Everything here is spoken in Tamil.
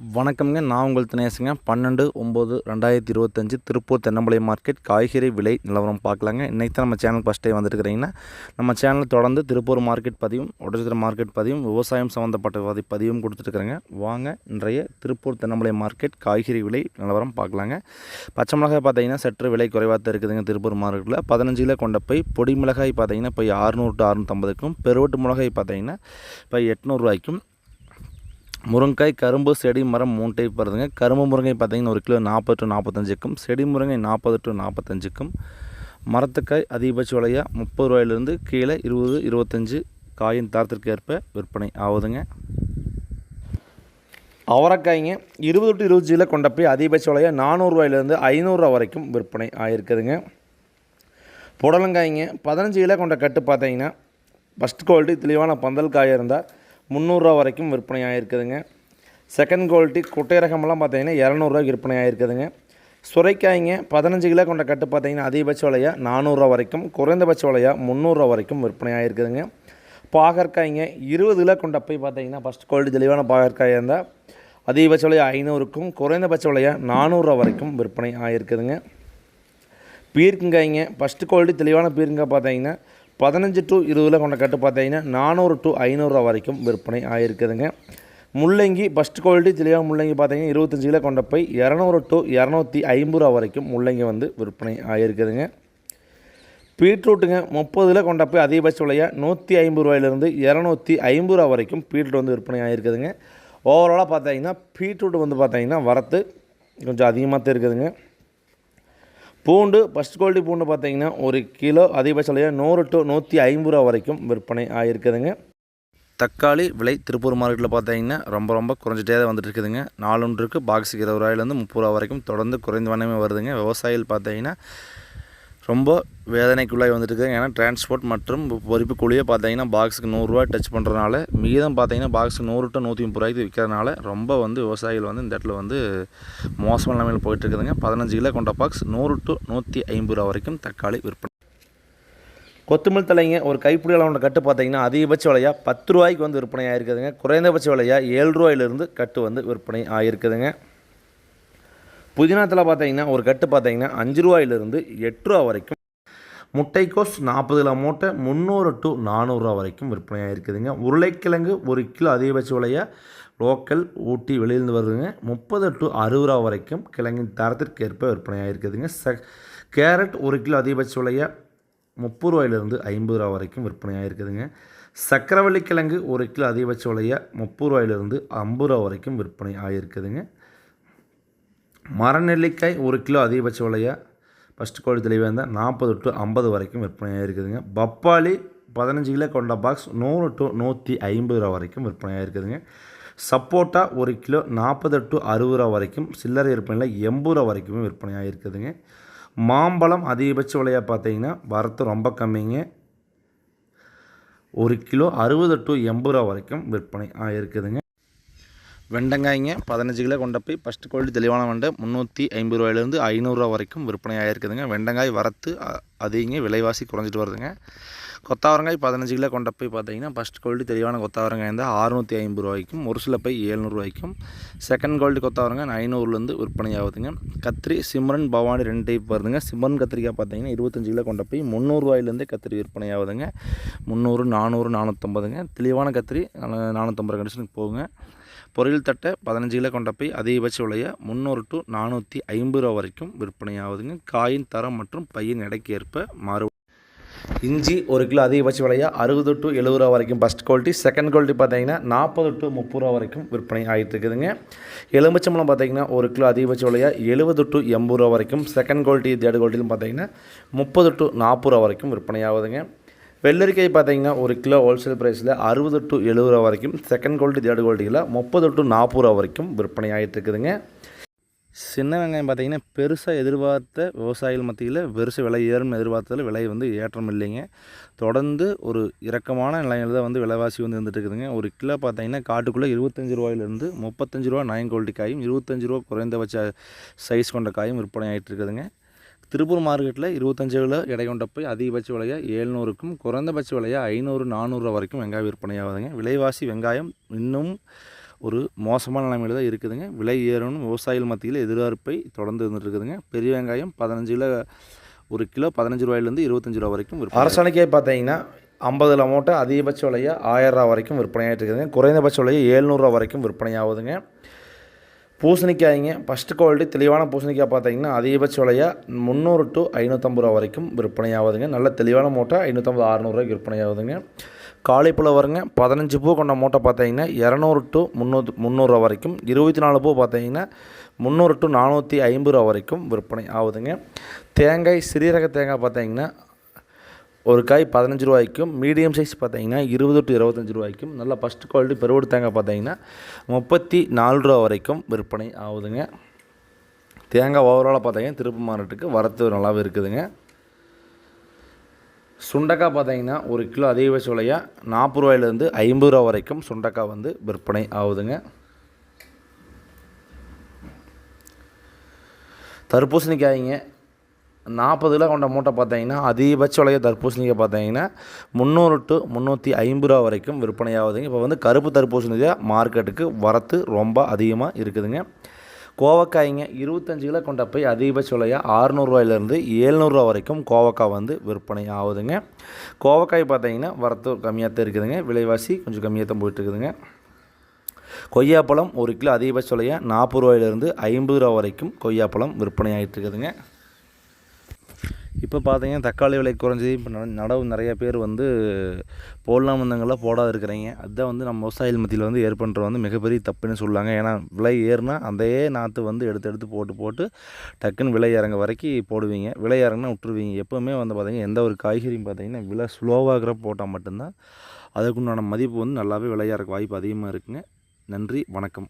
வணக்கம்ங்க. நான் உங்கள் தினேசுங்க. பன்னெண்டு ஒம்பது ரெண்டாயிரத்தி இருபத்தஞ்சி திருப்பூர் தென்னம்பளை மார்க்கெட் காய்கறி விலை நிலவரம் பார்க்கலாங்க. இன்றைக்கி தான் நம்ம சேனல் ஃபஸ்ட் டைம் வந்துருக்கிறீங்கன்னா நம்ம சேனல் தொடர்ந்து திருப்பூர் மார்க்கெட் பதிவும் ஒடச்சித்திர மார்க்கெட் பதிவும் விவசாயம் சம்மந்தப்பட்ட பதி பதிவும் கொடுத்துட்ருக்குறேங்க. வாங்க இன்றைய திருப்பூர் தென்னம்பளை மார்க்கெட் காய்கறி விலை நிலவரம் பார்க்கலாங்க. பச்சை மிளகாய் பார்த்தீங்கன்னா சற்று விலை குறைவாக தான் இருக்குதுங்க திருப்பூர் மார்க்கெட்டில். பதினஞ்சு கிலோ கொண்ட போய் பொடி மிளகாய் பார்த்தீங்கன்னா இப்போ அறுநூறு டு அறுநூற்றம்பதுக்கும் பெருவட்டு மிளகாய் பார்த்தீங்கன்னா இப்போ எட்நூறுரூவாய்க்கும் முருங்காய் கரும்பு செடி மரம் மூணு டைப் வருதுங்க கரும்பு முருங்கை பார்த்தீங்கன்னா ஒரு கிலோ நாற்பது டு நாற்பத்தஞ்சுக்கும். செடி முருங்கை நாற்பது டு நாற்பத்தஞ்சுக்கும். மரத்துக்காய் அதிகபட்ச விலையாக முப்பது ரூபாயிலிருந்து கீழே இருபது இருபத்தஞ்சு காயின் தரத்திற்கு ஏற்ப விற்பனை ஆகுதுங்க. அவரைக்காய்ங்க இருபது டு இருபது கிலோ கொண்ட போய் அதிகபட்ச விலையாக நானூறுரூவாயிலேருந்து ஐநூறுரூவா வரைக்கும் விற்பனை ஆகிருக்குதுங்க புடலங்காய்ங்க பதினஞ்சு கிலோ கொண்ட கட்டு பார்த்தீங்கன்னா ஃபஸ்ட் குவாலிட்டி தெளிவான பந்தல் காயாக இருந்தால் முந்நூறுரூவா வரைக்கும் விற்பனை ஆகிருக்குதுங்க செகண்ட் குவாலிட்டி குட்டை ரகமெல்லாம் பார்த்தீங்கன்னா இரநூறுவாய்க்கு விற்பனை ஆகிருக்குதுங்க சுரைக்காய்ங்க பதினஞ்சு கிலோ கொண்ட கட்டு பார்த்தீங்கன்னா அதிகபட்ச விலையாக நானூறுரூவா வரைக்கும் குறைந்தபட்ச விலையாக முந்நூறுரூவா வரைக்கும் விற்பனை ஆகிருக்குதுங்க பாகற்காய்ங்க இருபது கிலோ கொண்ட போய் பார்த்தீங்கன்னா ஃபஸ்ட் குவாலிட்டி தெளிவான பாகற்காயாக இருந்தால் அதிகபட்ச விலையாக ஐநூறுக்கும் குறைந்தபட்ச விலையாக நானூறுரூவா வரைக்கும் விற்பனை ஆகிருக்குதுங்க பீர்க்குங்காய்ங்க ஃபஸ்ட்டு குவாலிட்டி தெளிவான பீர்க்கங்காய் பார்த்தீங்கன்னா பதினஞ்சு டு இருபதில் கொண்ட கட்டு பார்த்தீங்கன்னா நானூறு டு ஐநூறுரூவா வரைக்கும் விற்பனை ஆகிருக்குதுங்க முள்ளங்கி ஃபஸ்ட் குவாலிட்டி தெளிவாக முள்ளங்கி பார்த்தீங்கன்னா இருபத்தஞ்சு கிலோ கொண்ட போய் இரநூறு டு இரநூத்தி ஐம்பது ரூபா வரைக்கும் முள்ளங்கி வந்து விற்பனை ஆகிருக்குதுங்க பீட்ரூட்டுங்க முப்பதில் கொண்ட போய் அதிகபட்ச விலையாக நூற்றி ஐம்பது ரூபாயிலிருந்து இரநூத்தி ஐம்பது ரூபா வரைக்கும் பீட்ரூட் வந்து விற்பனை ஆகிருக்குதுங்க ஓவராலாக பார்த்தீங்கன்னா பீட்ரூட் வந்து பார்த்தீங்கன்னா வரத்து கொஞ்சம் அதிகமாக தான் இருக்குதுங்க. பூண்டு ஃபஸ்ட் குவாலிட்டி பூண்டு பார்த்திங்கன்னா ஒரு கிலோ அதிகபட்ச விலையாக நூறு டு நூற்றி ஐம்பது ரூபா வரைக்கும் விற்பனை ஆகிருக்குதுங்க தக்காளி விலை திருப்பூர் மார்க்கெட்டில் பார்த்தீங்கன்னா ரொம்ப ரொம்ப குறைஞ்சிட்டே தான் வந்துட்டு இருக்குதுங்க. நாலொன்றுக்கு பாக்ஸுக்கு இருபது ரூபாயிலேருந்து முப்பது ரூபா வரைக்கும் தொடர்ந்து குறைந்த வண்ணமே வருதுங்க. விவசாயிகள் பார்த்தீங்கன்னா ரொம்ப வேதனைக்குள்ளாகி வந்துட்டு ஏன்னா டிரான்ஸ்போர்ட் மற்றும் பொறுப்பு கூலியே பார்த்தீங்கன்னா பாக்ஸுக்கு நூறுரூவா டச் பண்ணுறதுனால மீதம் பார்த்தீங்கன்னா பாக்ஸுக்கு நூறு டு நூற்றி முப்பது ரூபாய்க்கு விற்கிறதுனால ரொம்ப வந்து விவசாயிகள் வந்து இந்த இடத்துல வந்து மோசமான நிலைமையில் போயிட்டு இருக்குதுங்க பதினஞ்சு கிலோ கொண்ட பாக்ஸ் நூறு டு நூற்றி ஐம்பது ரூபா வரைக்கும் தக்காளி விற்பனை. கொத்தமல்லி தலைங்க ஒரு கைப்பிடி அளவுண்ட கட்டு பார்த்தீங்கன்னா அதிகபட்ச விலையாக பத்து ரூபாய்க்கு வந்து விற்பனை ஆகிருக்குதுங்க குறைந்தபட்ச விலையாக ஏழு ரூபாயிலிருந்து கட்டு வந்து விற்பனை ஆகிருக்குதுங்க புதினாத்தில் பார்த்தீங்கன்னா ஒரு கட்டு பார்த்தீங்கன்னா அஞ்சு ரூபாயிலிருந்து எட்டு ரூபா வரைக்கும். முட்டைக்கோஸ் நாற்பது கிலோ மூட்டை முந்நூறு டு நானூறுரூவா வரைக்கும் விற்பனையாக இருக்குதுங்க. உருளைக்கிழங்கு ஒரு கிலோ அதிகபட்ச விலையாக லோக்கல் ஊட்டி வெளியிருந்து வருதுங்க. முப்பது டு அறுபது ரூபா வரைக்கும் கிழங்கின் தரத்திற்கு ஏற்ப விற்பனையாக இருக்குதுங்க. ச கேரட் ஒரு கிலோ அதிகபட்ச விலையாக முப்பது ரூபாயிலிருந்து ஐம்பது ரூபா வரைக்கும் விற்பனையாக இருக்குதுங்க. சக்கரவள்ளி கிழங்கு ஒரு கிலோ அதிகபட்ச விலையாக முப்பது ரூபாயிலிருந்து ஐம்பது ரூபா வரைக்கும் விற்பனை ஆகியிருக்குதுங்க மரநெல்லிக்காய் ஒரு கிலோ அதிகபட்ச விலையாக ஃபஸ்ட் கோழி தெளிவாக இருந்தால் நாற்பது டு ஐம்பது வரைக்கும் விற்பனையாக இருக்குதுங்க பப்பாளி பதினஞ்சு கிலோ கொண்ட பாக்ஸ் நூறு டு நூற்றி ஐம்பது ரூபா வரைக்கும் விற்பனையாக இருக்குதுங்க சப்போட்டா ஒரு கிலோ நாற்பது டு அறுபது ரூபா வரைக்கும் சில்லறை விற்பனையில் எண்பது ரூபா வரைக்குமே விற்பனையாக இருக்குதுங்க மாம்பழம் அதிகபட்ச விலையாக பார்த்தீங்கன்னா வரத்து ரொம்ப கம்மிங்க. ஒரு கிலோ அறுபது டு எண்பது ரூபா வரைக்கும் விற்பனை ஆகிருக்குதுங்க வெண்டங்காய்ங்க பதினஞ்சு கிலோ கொண்ட போய் ஃபஸ்ட் குவாலிட்டி தெளிவான வெண்டை முந்நூற்றி ஐம்பது ரூபாயிலேருந்து ஐநூறுரூவா வரைக்கும் விற்பனை ஆகிருக்குதுங்க வெண்டங்காய் வரத்து அதிகங்க விலைவாசி குறைஞ்சிட்டு வருதுங்க. கொத்தாவரங்காய் பதினஞ்சு கிலோ கொண்ட போய் பார்த்தீங்கன்னா ஃபஸ்ட் குவாலிட்டி தெளிவான கொத்தாவரங்காய் இருந்தால் அறுநூற்றி ஐம்பது ரூபாய்க்கும் ஒரு சில போய் ஏழ்நூறுவாய்க்கும் செகண்ட் குவாலிட்டி கொத்தாவரங்காய் ஐநூறுலேருந்து விற்பனை ஆகுதுங்க கத்திரி சிம்ரன் பவானி ரெண்டு டைப் வருதுங்க. சிம்ரன் கத்திரிக்காய் பார்த்தீங்கன்னா இருபத்தஞ்சு கிலோ கொண்ட போய் முந்நூறுரூவாயிலேருந்தே கத்திரி விற்பனை ஆகுதுங்க முந்நூறு நானூறு நானூற்றம்பதுங்க தெளிவான கத்திரி நானூற்றம்பது கண்டிஷனுக்கு போகுங்க. பொரியல் தட்டை பதினஞ்சு கிலோ கொண்ட போய் அதிகபட்ச விலையை முந்நூறு டு நானூற்றி ஐம்பது ரூபா வரைக்கும் விற்பனையாகுதுங்க. காயின் தரம் மற்றும் பையன் எடைக்கு ஏற்ப மாறு. இஞ்சி ஒரு கிலோ அதிகபட்ச விலையாக அறுபது டு எழுபது ரூபா வரைக்கும் ஃபஸ்ட் குவாலிட்டி செகண்ட் குவாலிட்டி பார்த்தீங்கன்னா நாற்பது டு முப்பது ரூபா வரைக்கும் விற்பனை ஆகிட்டு இருக்குதுங்க எலுமிச்சம்பழம் பார்த்தீங்கன்னா ஒரு கிலோ அதிகபட்ச விலையாக எழுபது டு எண்பது ரூபா வரைக்கும் செகண்ட் குவாலிட்டி தேர்ட் குவாலிட்டிலும் பார்த்தீங்கன்னா முப்பது டு நாற்பது ரூபா வரைக்கும் விற்பனை ஆகுதுங்க வெள்ளரிக்காய் பார்த்தீங்கன்னா ஒரு கிலோ ஹோல்சேல் ப்ரைஸில் அறுபது டு எழுபது ரூபா வரைக்கும். செகண்ட் குவாலிட்டி தேர்ட் குவாலிட்டியில் முப்பது டு நாற்பது ரூபா வரைக்கும் விற்பனை ஆகிட்டு இருக்குதுங்க சின்ன வெங்காயம் பார்த்தீங்கன்னா பெருசாக எதிர்பார்த்த விவசாயிகள் மத்தியில் பெருசு விலை ஏறும்னு எதிர்பார்த்ததில் விலை வந்து ஏற்றம் இல்லைங்க. தொடர்ந்து ஒரு இறக்கமான நிலையில் தான் வந்து விலைவாசி வந்து இருந்துட்டு இருக்குதுங்க. ஒரு கிலோ பார்த்தீங்கன்னா காட்டுக்குள்ளே இருபத்தஞ்சி ரூபாயிலிருந்து முப்பத்தஞ்சு ரூபா நயன் குவாலிட்டி காயும் இருபத்தஞ்சி ரூபா குறைந்தபட்ச சைஸ் கொண்ட காயும் விற்பனை ஆகிட்டு இருக்குதுங்க திருப்பூர் மார்க்கெட்டில் இருபத்தஞ்சு கிலோ எடை கொண்ட போய் அதிகபட்ச விலையாக ஏழ்நூறுக்கும் குறைந்தபட்ச விலையாக ஐநூறு நானூறுரூவா வரைக்கும் வெங்காயம் விற்பனை ஆகுதுங்க விலைவாசி வெங்காயம் இன்னும் ஒரு மோசமான நிலைமையில் தான் இருக்குதுங்க. விலை ஏறணும் விவசாயிகள் மத்தியில் எதிர்பார்ப்பை தொடர்ந்து இருந்துட்டு இருக்குதுங்க பெரிய வெங்காயம் பதினஞ்சு கிலோ ஒரு கிலோ பதினஞ்சு ரூபாயிலேருந்து இருபத்தஞ்சு ரூபா வரைக்கும் அரசாணைக்கே பார்த்தீங்கன்னா ஐம்பதுல மூட்டை அதிகபட்ச விலையாக ஆயிரம் ரூபா வரைக்கும் விற்பனையாகிட்டு இருக்குதுங்க குறைந்தபட்ச விலையை ஏழ்நூறுரூவா வரைக்கும் விற்பனை ஆகுதுங்க பூசணிக்காய்ங்க. ஃபஸ்ட்டு குவாலிட்டி தெளிவான பூசணிக்காய் பார்த்தீங்கன்னா அதிகபட்ச விலையாக முந்நூறு டு ஐநூற்றம்பது ரூபா வரைக்கும் விற்பனை ஆகுதுங்க நல்ல தெளிவான மூட்டை ஐநூற்றம்பது அறநூறுவாய்க்கு விற்பனை ஆகுதுங்க காலிப்பழம் வருங்க பதினஞ்சு பூ கொண்ட மூட்டை பார்த்தீங்கன்னா இரநூறு டு முந்நூறு முந்நூறுரூவா வரைக்கும் இருபத்தி நாலு பூ பார்த்தீங்கன்னா முந்நூறு டு நானூற்றி ஐம்பது ரூபா வரைக்கும் விற்பனை ஆகுதுங்க. தேங்காய் சிறீரக தேங்காய் பார்த்தீங்கன்னா ஒரு காய் பதினஞ்சு ரூபாய்க்கும் மீடியம் சைஸ் பார்த்தீங்கன்னா இருபது டு இருபத்தஞ்சி ரூபாய்க்கும் நல்ல ஃபஸ்ட்டு குவாலிட்டி பெருவடு தேங்காய் பார்த்தீங்கன்னா முப்பத்தி நாலு ரூபா வரைக்கும் விற்பனை ஆகுதுங்க. தேங்காய் ஓவராலாக பார்த்தீங்கன்னா திருப்பு மார்க்கெட்டுக்கு வரத்து நல்லாவே இருக்குதுங்க. சுண்டக்காய் பார்த்தீங்கன்னா ஒரு கிலோ அதிகபட்ச விலையாக நாற்பது ரூபாயிலேருந்து ஐம்பது ரூபா வரைக்கும் சுண்டக்காய் வந்து விற்பனை ஆகுதுங்க. தர்பூசணிக்காய்ங்க நாற்பது கிலோ கொண்ட மூட்டை பார்த்தீங்கன்னா அதிகபட்ச விலைய தர்பூசணிக்கு பார்த்தீங்கன்னா முந்நூறு டு முந்நூற்றி ஐம்பது ரூபா வரைக்கும் விற்பனை ஆகுதுங்க இப்போ வந்து கருப்பு தர்பூசணிக்காய் மார்க்கெட்டுக்கு வரத்து ரொம்ப அதிகமாக இருக்குதுங்க. கோவக்காய்ங்க இருபத்தஞ்சு கிலோ கொண்ட போய் அதிகபட்ச விலையாக ஆறுநூறுவாயிலேருந்து ஏழ்நூறுரூவா வரைக்கும் கோவக்காய் வந்து விற்பனை ஆகுதுங்க. கோவக்காய் பார்த்தீங்கன்னா வரத்து கம்மியாக தான் இருக்குதுங்க. விலைவாசி கொஞ்சம் கம்மியாக தான் போயிட்டுருக்குதுங்க. கொய்யாப்பழம் ஒரு கிலோ அதிகபட்ச விலையாக நாற்பது ரூபாயிலேருந்து ஐம்பது ரூபா வரைக்கும் கொய்யாப்பழம் விற்பனை ஆகிட்டு இருக்குதுங்க இப்போ பார்த்தீங்கன்னா தக்காளி விலை குறைஞ்சி இப்போ நடவு நிறைய பேர் வந்து போடலாம் வந்தவங்களாம் போடாது இருக்கிறீங்க. அதுதான் வந்து நம்ம விவசாயிகள் மத்தியில் வந்து ஏற்படுற வந்து மிகப்பெரிய தப்புன்னு சொல்லாங்க ஏன்னா விலை ஏறுனா அதே நாற்று வந்து எடுத்து எடுத்து போட்டு போட்டு டக்குன்னு விலை இறங்க வரைக்கும் போடுவீங்க. விலை இறங்கினா விட்டுருவீங்க. எப்போவுமே வந்து பார்த்தீங்கன்னா எந்த ஒரு காய்கறியும் பார்த்தீங்கன்னா விலை ஸ்லோவாகிற போட்டால் மட்டும்தான் அதுக்குண்டான மதிப்பு வந்து நல்லாவே விலையாக இருக்க வாய்ப்பு அதிகமாக இருக்குங்க. நன்றி வணக்கம்.